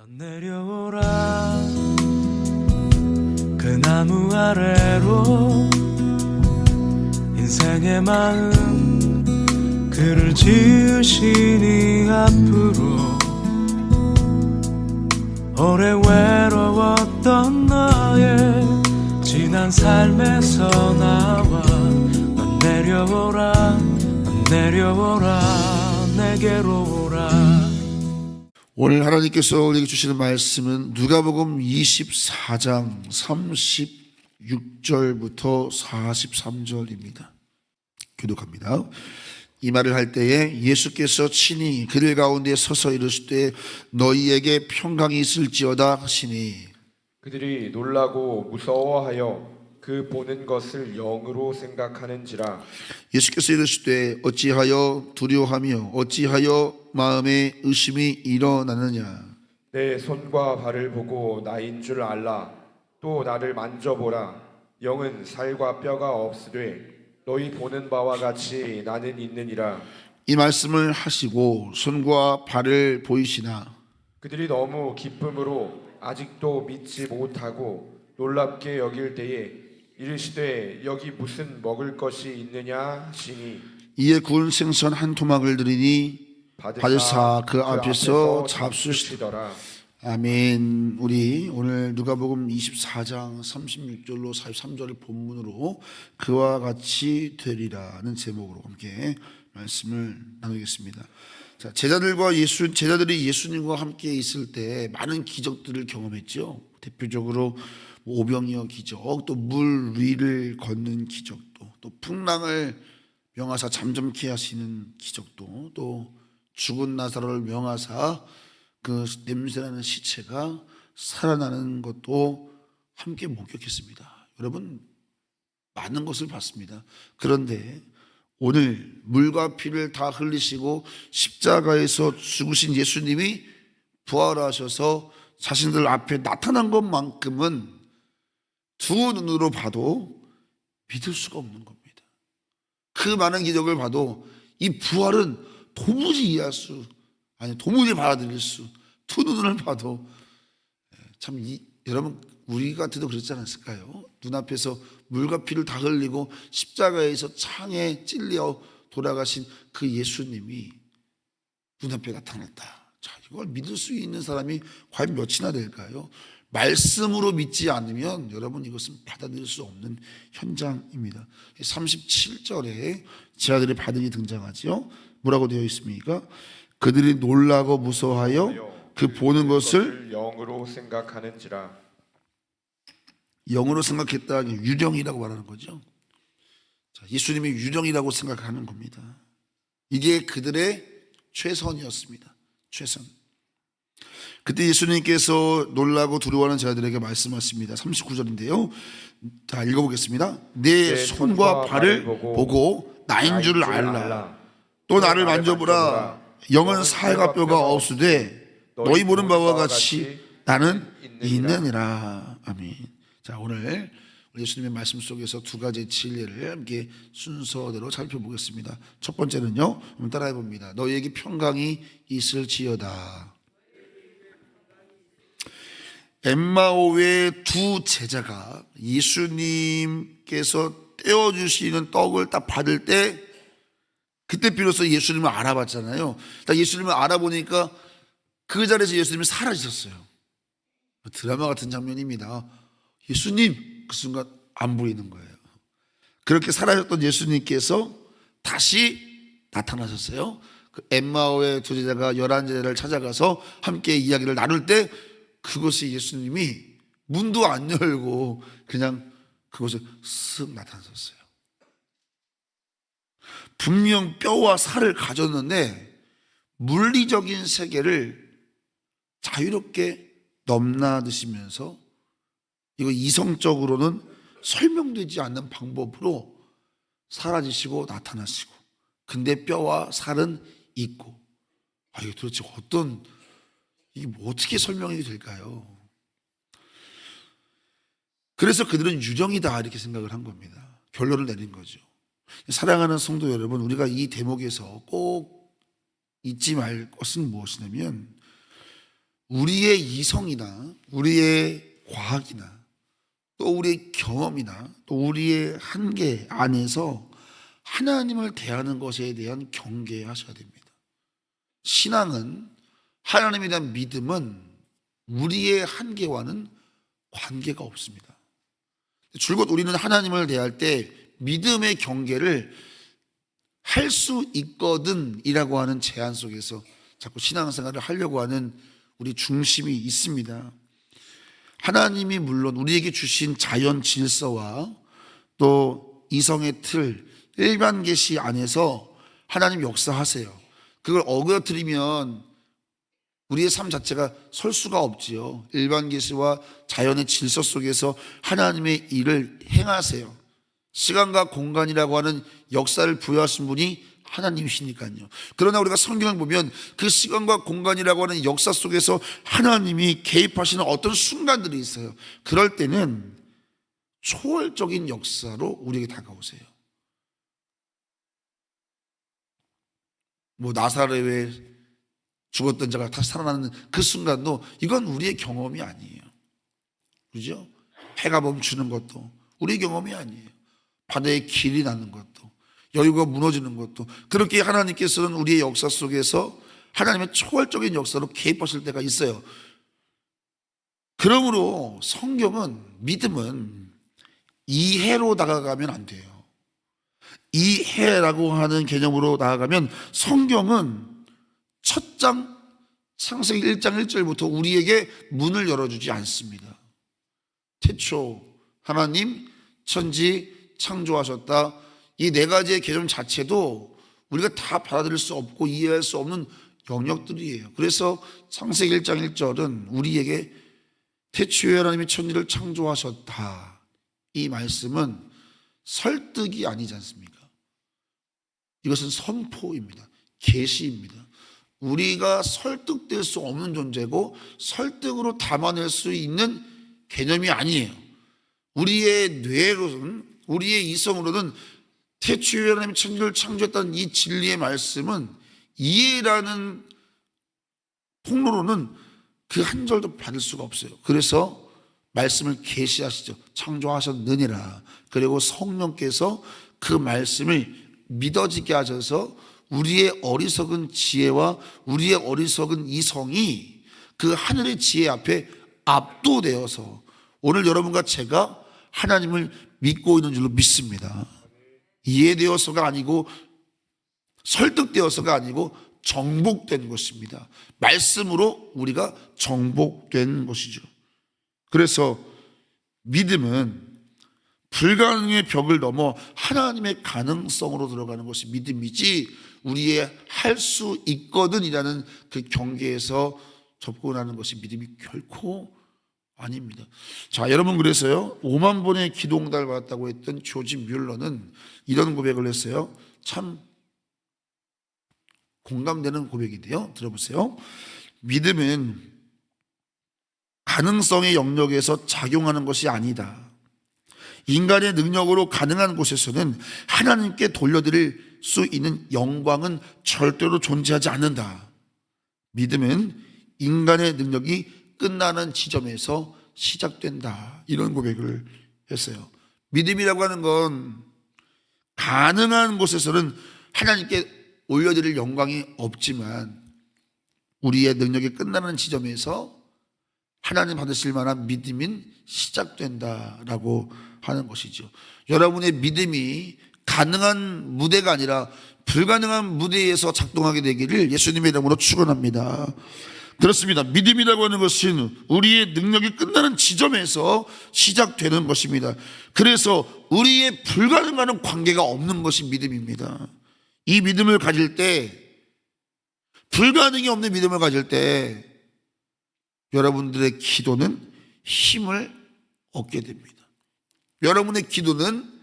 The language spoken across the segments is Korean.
넌 내려오라. 그 나무 아래로 인생의 마음 그를 지으시니 앞으로 오래 외로웠던 너의 지난 삶에서 나와 넌 내려오라 넌 내려오라 내게로 오라 오늘 하나님께서 우리에게 주시는 말씀은 누가복음 24장 36절부터 43절입니다. 교독합니다. 이 말을 할 때에 예수께서 친히 그들 가운데 서서 이르시되 너희에게 평강이 있을지어다 하시니 그들이 놀라고 무서워하여 그 보는 것을 영으로 생각하는지라. 예수께서 이르시되 어찌하여 두려워하며 어찌하여 마음에 의심이 일어나느냐? 내 손과 발을 보고 나인 줄 알라. 또 나를 만져보라. 영은 살과 뼈가 없으되 너희 보는 바와 같이 나는 있느니라. 이 말씀을 하시고 손과 발을 보이시나? 그들이 너무 기쁨으로 아직도 믿지 못하고 놀랍게 여길 때에 이르시되 여기 무슨 먹을 것이 있느냐 하시니 이에 구운 생선 한 토막을 드리니 받으사 그 앞에서 잡수시더라. 아멘. 우리 오늘 누가복음 24장 36절로 43절을 본문으로 그와 같이 되리라는 제목으로 함께 말씀을 나누겠습니다. 자, 제자들과 예수 제자들이 예수님과 함께 있을 때 많은 기적들을 경험했죠. 대표적으로 뭐 오병이어 기적, 또 물 위를 걷는 기적도, 또 풍랑을 명하사 잠잠케 하시는 기적도, 또 죽은 나사로를 명하사 그 냄새나는 시체가 살아나는 것도 함께 목격했습니다. 여러분 많은 것을 봤습니다. 그런데 오늘 물과 피를 다 흘리시고 십자가에서 죽으신 예수님이 부활하셔서 자신들 앞에 나타난 것만큼은 두 눈으로 봐도 믿을 수가 없는 겁니다. 그 많은 기적을 봐도 이 부활은 도무지 이해할 수 아니 도무지 받아들일 수 두 눈을 봐도 예, 참 이, 여러분 우리 같아도 그렇지 않았을까요? 눈앞에서 물과 피를 다 흘리고 십자가에서 창에 찔려 돌아가신 그 예수님이 눈앞에 나타났다. 자, 이걸 믿을 수 있는 사람이 과연 몇이나 될까요? 말씀으로 믿지 않으면 여러분 이것은 받아들일 수 없는 현장입니다. 37절에 제아들의 반응이 등장하지요. 뭐라고 되어 있습니까? 그들이 놀라고 무서워하여 그 보는 것을 영으로 생각하는지라 영으로 생각했다. 유령이라고 말하는 거죠. 자, 예수님이 유령이라고 생각하는 겁니다. 이게 그들의 최선이었습니다. 최선. 그때 예수님께서 놀라고 두려워하는 자들에게 말씀하십니다. 39절인데요. 자, 읽어보겠습니다. 내 내 손과 발을 보고 나인 줄 알라. 또 나를 만져보라. 영은 살과 뼈가 없으되 너희 보는 바와 같이 나는 있느니라. 아멘. 자 오늘 예수님의 말씀 속에서 두 가지 진리를 함께 순서대로 살펴보겠습니다. 첫 번째는요. 한번 따라해 봅니다. 너희에게 평강이 있을지어다. 엠마오의 두 제자가 예수님께서 떼어주시는 떡을 딱 받을 때 그때 비로소 예수님을 알아봤잖아요. 딱 예수님을 알아보니까 그 자리에서 예수님이 사라지셨어요. 드라마 같은 장면입니다. 예수님 그 순간 안 보이는 거예요. 그렇게 사라졌던 예수님께서 다시 나타나셨어요. 그 엠마오의 두 제자가 열한 제자를 찾아가서 함께 이야기를 나눌 때 그것이 예수님이 문도 안 열고 그냥 그곳에 쓱 나타나셨어요. 분명 뼈와 살을 가졌는데 물리적인 세계를 자유롭게 넘나드시면서 이거 이성적으로는 설명되지 않는 방법으로 사라지시고 나타나시고 근데 뼈와 살은 있고 아 이거 도대체 어떤 이게 뭐 어떻게 설명이 될까요? 그래서 그들은 유령이다 이렇게 생각을 한 겁니다. 결론을 내린 거죠. 사랑하는 성도 여러분, 우리가 이 대목에서 꼭 잊지 말 것은 무엇이냐면 우리의 이성이나 우리의 과학이나 또 우리의 경험이나 또 우리의 한계 안에서 하나님을 대하는 것에 대한 경계하셔야 됩니다. 신앙은 하나님에 대한 믿음은 우리의 한계와는 관계가 없습니다. 줄곧 우리는 하나님을 대할 때 믿음의 경계를 할 수 있거든이라고 하는 제안 속에서 자꾸 신앙생활을 하려고 하는 우리 중심이 있습니다. 하나님이 물론 우리에게 주신 자연 질서와 또 이성의 틀, 일반 계시 안에서 하나님 역사하세요. 그걸 어그러뜨리면 우리의 삶 자체가 설 수가 없지요. 일반 계시와 자연의 질서 속에서 하나님의 일을 행하세요. 시간과 공간이라고 하는 역사를 부여하신 분이 하나님이시니까요. 그러나 우리가 성경을 보면 그 시간과 공간이라고 하는 역사 속에서 하나님이 개입하시는 어떤 순간들이 있어요. 그럴 때는 초월적인 역사로 우리에게 다가오세요. 뭐 나사렛에 죽었던 자가 다시 살아나는 그 순간도 이건 우리의 경험이 아니에요. 그죠? 해가 멈추는 것도 우리의 경험이 아니에요. 바다에 길이 나는 것도 여유가 무너지는 것도 그렇게 하나님께서는 우리의 역사 속에서 하나님의 초월적인 역사로 개입하실 때가 있어요. 그러므로 성경은 믿음은 이해로 다가가면 안 돼요. 이해라고 하는 개념으로 나아가면 성경은 첫 장 창세기 1장 1절부터 우리에게 문을 열어주지 않습니다. 태초 하나님 천지 창조하셨다. 이 네 가지의 개념 자체도 우리가 다 받아들일 수 없고 이해할 수 없는 영역들이에요. 그래서 창세기 1장 1절은 우리에게 태초에 하나님이 천지를 창조하셨다. 이 말씀은 설득이 아니지 않습니까? 이것은 선포입니다. 계시입니다. 우리가 설득될 수 없는 존재고 설득으로 담아낼 수 있는 개념이 아니에요. 우리의 뇌로는 우리의 이성으로는 태초에 하나님 천지를 창조했다는 이 진리의 말씀은 이해라는 통로로는 그 한 절도 받을 수가 없어요. 그래서 말씀을 계시하시죠. 창조하셨느니라. 그리고 성령께서 그 말씀을 믿어지게 하셔서 우리의 어리석은 지혜와 우리의 어리석은 이성이 그 하늘의 지혜 앞에 압도되어서 오늘 여러분과 제가 하나님을 믿고 있는 줄로 믿습니다. 이해되어서가 아니고 설득되어서가 아니고 정복된 것입니다. 말씀으로 우리가 정복된 것이죠. 그래서 믿음은 불가능의 벽을 넘어 하나님의 가능성으로 들어가는 것이 믿음이지 우리의 할 수 있거든이라는 그 경계에서 접근하는 것이 믿음이 결코 아닙니다. 자, 여러분 그래서요. 5만 번의 기도응답을 받았다고 했던 조지 뮬러는 이런 고백을 했어요. 참 공감되는 고백인데요. 들어보세요. 믿음은 가능성의 영역에서 작용하는 것이 아니다. 인간의 능력으로 가능한 곳에서는 하나님께 돌려드릴 수 있는 영광은 절대로 존재하지 않는다. 믿음은 인간의 능력이 끝나는 지점에서 시작된다. 이런 고백을 했어요. 믿음이라고 하는 건 가능한 곳에서는 하나님께 올려드릴 영광이 없지만 우리의 능력이 끝나는 지점에서 하나님 받으실 만한 믿음인 시작된다라고 하는 것이죠. 여러분의 믿음이 가능한 무대가 아니라 불가능한 무대에서 작동하게 되기를 예수님의 이름으로 축원합니다. 그렇습니다. 믿음이라고 하는 것은 우리의 능력이 끝나는 지점에서 시작되는 것입니다. 그래서 우리의 불가능한 관계가 없는 것이 믿음입니다. 이 믿음을 가질 때 불가능이 없는 믿음을 가질 때 여러분들의 기도는 힘을 얻게 됩니다. 여러분의 기도는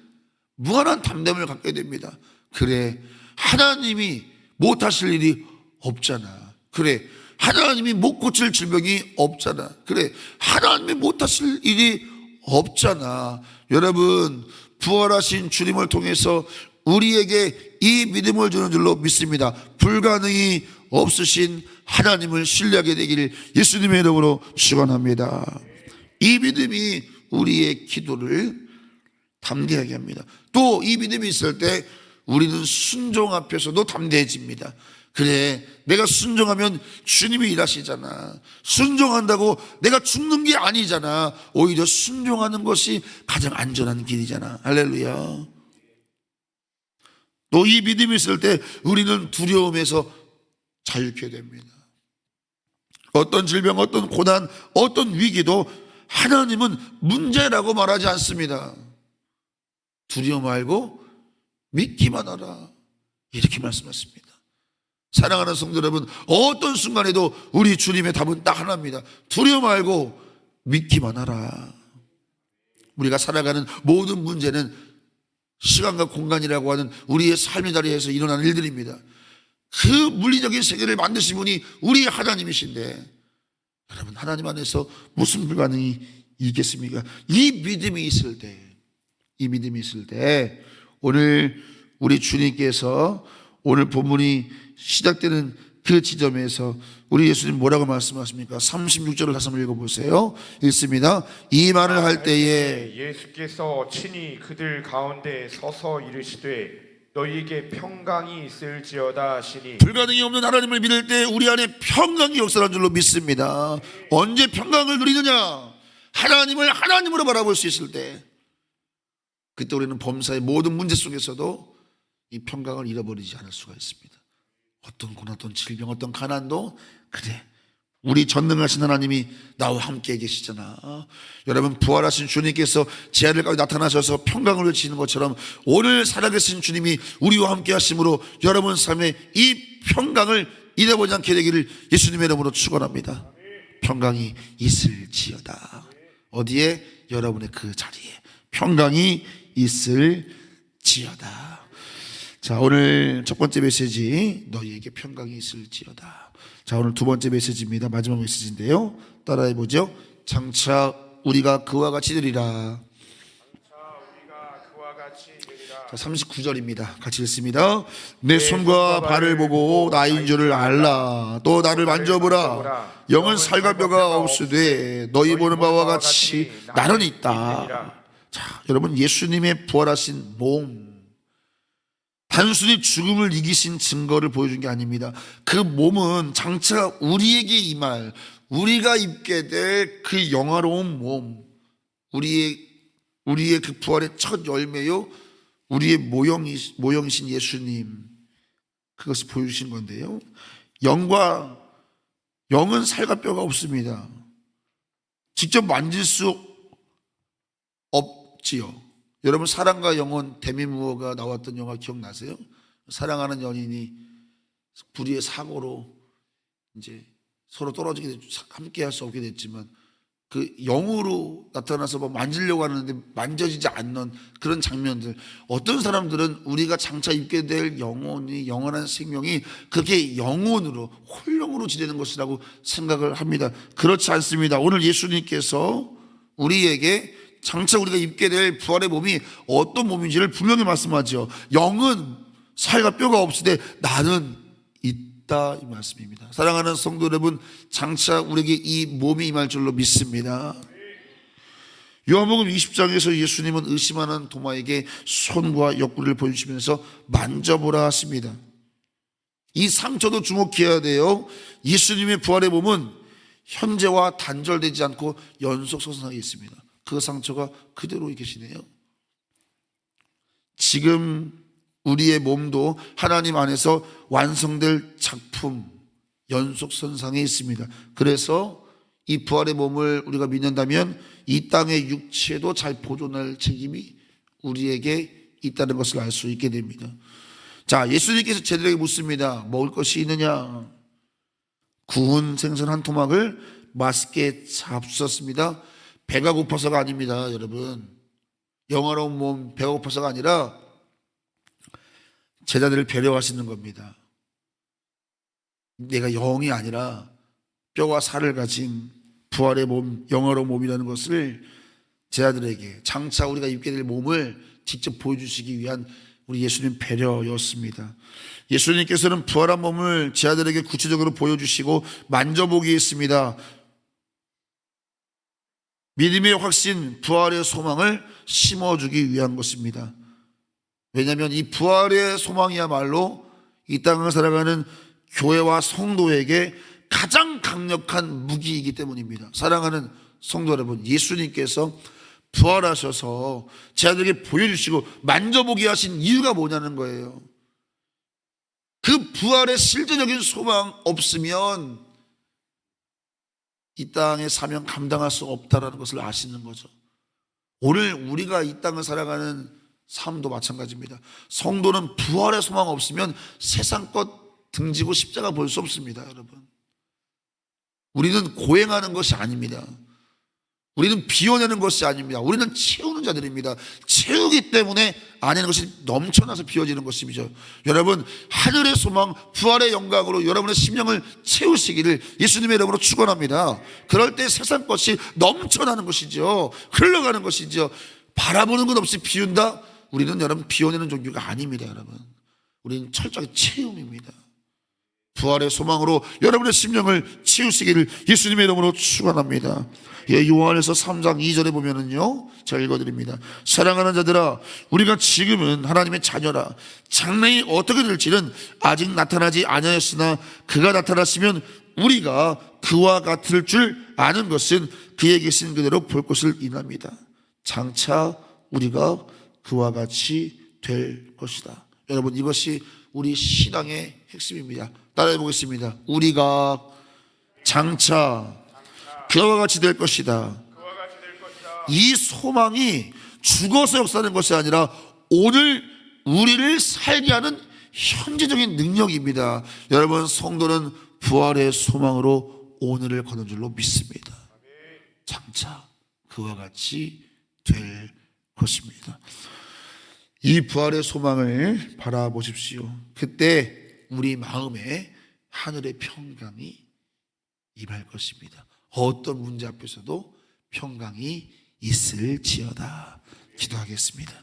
무한한 담대함을 갖게 됩니다. 그래, 하나님이 못하실 일이 없잖아. 그래, 하나님이 못 고칠 질병이 없잖아. 그래, 하나님이 못하실 일이 없잖아. 여러분, 부활하신 주님을 통해서 우리에게 이 믿음을 주는 줄로 믿습니다. 불가능이 없으신 하나님을 신뢰하게 되기를 예수님의 이름으로 축원합니다. 이 믿음이 우리의 기도를 담대하게 합니다. 또 이 믿음이 있을 때 우리는 순종 앞에서도 담대해집니다. 그래, 내가 순종하면 주님이 일하시잖아. 순종한다고 내가 죽는 게 아니잖아. 오히려 순종하는 것이 가장 안전한 길이잖아. 할렐루야. 또 이 믿음이 있을 때 우리는 두려움에서 자유케 됩니다. 어떤 질병, 어떤 고난, 어떤 위기도 하나님은 문제라고 말하지 않습니다. 두려워 말고 믿기만 하라. 이렇게 말씀하십니다. 사랑하는 성도 여러분, 어떤 순간에도 우리 주님의 답은 딱 하나입니다. 두려워 말고 믿기만 하라. 우리가 살아가는 모든 문제는 시간과 공간이라고 하는 우리의 삶의 자리에서 일어나는 일들입니다. 그 물리적인 세계를 만드신 분이 우리 하나님이신데 여러분 하나님 안에서 무슨 불가능이 있겠습니까? 이 믿음이 있을 때, 이 믿음이 있을 때 오늘 우리 주님께서 오늘 본문이 시작되는 그 지점에서 우리 예수님 뭐라고 말씀하십니까? 36절을 다시 한번 읽어보세요. 읽습니다. 이 말을 할 때에 예수께서 친히 그들 가운데 서서 이르시되 너희에게 평강이 있을지어다 하시니 불가능이 없는 하나님을 믿을 때 우리 안에 평강이 역사하는 줄로 믿습니다. 언제 평강을 누리느냐? 하나님을 하나님으로 바라볼 수 있을 때 그때 우리는 범사의 모든 문제 속에서도 이 평강을 잃어버리지 않을 수가 있습니다. 어떤 고난, 어떤 질병, 어떤 가난도 그래. 우리 전능하신 하나님이 나와 함께 계시잖아. 여러분 부활하신 주님께서 제 아들 가운데 나타나셔서 평강을 외치는 것처럼 오늘 살아계신 주님이 우리와 함께 하심으로 여러분 삶에 이 평강을 잃어버리지 않게 되기를 예수님의 이름으로 축원합니다. 평강이 있을지어다. 어디에? 여러분의 그 자리에 평강이 있을지어다. 자, 오늘 첫 번째 메시지 너희에게 평강이 있을지어다. 자, 오늘 두 번째 메시지입니다. 마지막 메시지인데요. 따라해 보죠. 장차 우리가 그와 같이 되리라. 우리가 그와 같이 되리라 자, 39절입니다. 같이 읽습니다. 내 손과 발을 보고 나인 줄을 알라. 또 나를 만져보라. 영은 살과 뼈가 없으되 너희 보는 바와 같이 나는 있다. 자, 여러분 예수님의 부활하신 몸 단순히 죽음을 이기신 증거를 보여준 게 아닙니다. 그 몸은 장차 우리에게 임할 우리가 입게 될 그 영화로운 몸, 우리의 우리의 그 부활의 첫 열매요, 우리의 모형이 모형이신 예수님 그것을 보여주신 건데요. 영과 영은 살과 뼈가 없습니다. 직접 만질 수 없 지요. 여러분 사랑과 영혼 데미무어가 나왔던 영화 기억나세요? 사랑하는 연인이 불의의 사고로 이제 서로 떨어지게 됐, 함께 할 수 없게 됐지만 그 영으로 나타나서 뭐 만지려고 하는데 만져지지 않는 그런 장면들 어떤 사람들은 우리가 장차 입게 될 영혼이 영원한 생명이 그렇게 영혼으로 홀령으로 지내는 것이라고 생각을 합니다 그렇지 않습니다 오늘 예수님께서 우리에게 장차 우리가 입게 될 부활의 몸이 어떤 몸인지를 분명히 말씀하죠 영은 살과 뼈가 없으되 나는 있다 이 말씀입니다. 사랑하는 성도 여러분, 장차 우리에게 이 몸이 임할 줄로 믿습니다. 요한복음 20장에서 예수님은 의심하는 도마에게 손과 옆구리를 보여주시면서 만져보라 하십니다. 이 상처도 주목해야 돼요. 예수님의 부활의 몸은 현재와 단절되지 않고 연속선상에 있습니다. 그 상처가 그대로 계시네요. 지금 우리의 몸도 하나님 안에서 완성될 작품 연속선상에 있습니다. 그래서 이 부활의 몸을 우리가 믿는다면 이 땅의 육체도 잘 보존할 책임이 우리에게 있다는 것을 알 수 있게 됩니다. 자, 예수님께서 제들에게 묻습니다. 먹을 것이 있느냐? 구운 생선 한 토막을 맛있게 잡수었습니다. 배가 고파서가 아닙니다, 여러분. 영화로운 몸 배가 고파서가 아니라 제자들을 배려하시는 겁니다. 내가 영이 아니라 뼈와 살을 가진 부활의 몸, 영어로운 몸이라는 것을 제자들에게 장차 우리가 입게 될 몸을 직접 보여주시기 위한 우리 예수님 배려였습니다. 예수님께서는 부활한 몸을 제 아들에게 구체적으로 보여주시고 만져보게 했습니다. 믿음의 확신, 부활의 소망을 심어주기 위한 것입니다. 왜냐하면 이 부활의 소망이야말로 이 땅을 살아가는 교회와 성도에게 가장 강력한 무기이기 때문입니다. 사랑하는 성도 여러분, 예수님께서 부활하셔서 제 아들에게 보여주시고 만져보게 하신 이유가 뭐냐는 거예요. 그 부활의 실제적인 소망 없으면 이 땅의 사명 감당할 수 없다라는 것을 아시는 거죠. 오늘 우리가 이 땅을 살아가는 삶도 마찬가지입니다. 성도는 부활의 소망 없으면 세상 것 등지고 십자가 볼 수 없습니다, 여러분. 우리는 고행하는 것이 아닙니다. 우리는 비워내는 것이 아닙니다. 우리는 채우는 자들입니다. 채우기 때문에 안에는 것이 넘쳐나서 비워지는 것이죠. 여러분, 하늘의 소망, 부활의 영광으로 여러분의 심령을 채우시기를 예수님의 이름으로 축원합니다. 그럴 때 세상 것이 넘쳐나는 것이죠. 흘러가는 것이죠. 바라보는 것 없이 비운다? 우리는 여러분 비워내는 종교가 아닙니다, 여러분. 우리는 철저하게 채움입니다. 부활의 소망으로 여러분의 심령을 치우시기를 예수님의 이름으로 축원합니다. 예, 요한에서 3장 2절에 보면은요. 제가 읽어드립니다. 사랑하는 자들아, 우리가 지금은 하나님의 자녀라. 장래이 어떻게 될지는 아직 나타나지 아니하였으나 그가 나타났으면 우리가 그와 같을 줄 아는 것은 그의 계신 그대로 볼 것을 인합니다. 장차 우리가 그와 같이 될 것이다. 여러분 이것이 우리 신앙의 핵심입니다. 따라해 보겠습니다. 우리가 장차 그와 같이 될 것이다. 이 소망이 죽어서 역사하는 것이 아니라 오늘 우리를 살게 하는 현재적인 능력입니다. 여러분 성도는 부활의 소망으로 오늘을 거는 줄로 믿습니다. 장차 그와 같이 될 것입니다. 이 부활의 소망을 바라보십시오. 그때 우리 마음에 하늘의 평강이 임할 것입니다. 어떤 문제 앞에서도 평강이 있을지어다. 기도하겠습니다.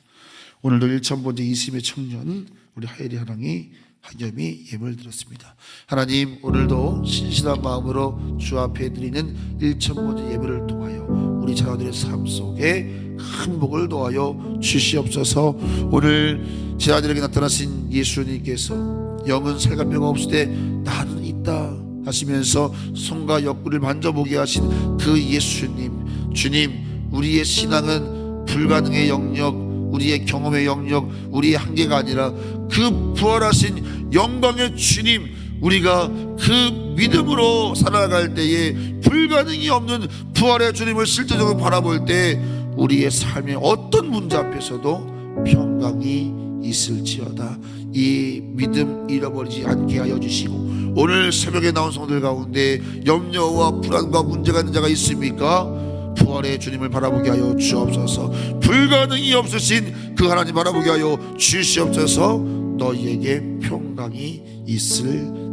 오늘도 1천번째 이심의 청년 우리 하예리 하랑이 한염이 예물 드렸습니다. 하나님 오늘도 신실한 마음으로 주 앞에 드리는 1천번째 예배를 통하여 우리 자녀들의 삶 속에 큰 복을 도하여 주시옵소서. 오늘 제 아들에게 나타나신 예수님께서 영은 살갑뼈가 없을 때 나는 있다 하시면서 손과 옆구리를 만져보게 하신 그 예수님. 주님 우리의 신앙은 불가능의 영역 우리의 경험의 영역 우리의 한계가 아니라 그 부활하신 영광의 주님 우리가 그 믿음으로 살아갈 때에 불가능이 없는 부활의 주님을 실제적으로 바라볼 때 우리의 삶의 어떤 문제 앞에서도 평강이 있을지어다. 이 믿음 잃어버리지 않게 하여 주시고 오늘 새벽에 나온 성들 가운데 염려와 불안과 문제가 있는 자가 있습니까? 부활의 주님을 바라보게 하여 주옵소서. 불가능이 없으신 그 하나님 바라보게 하여 주시옵소서. 너희에게 평강이 있을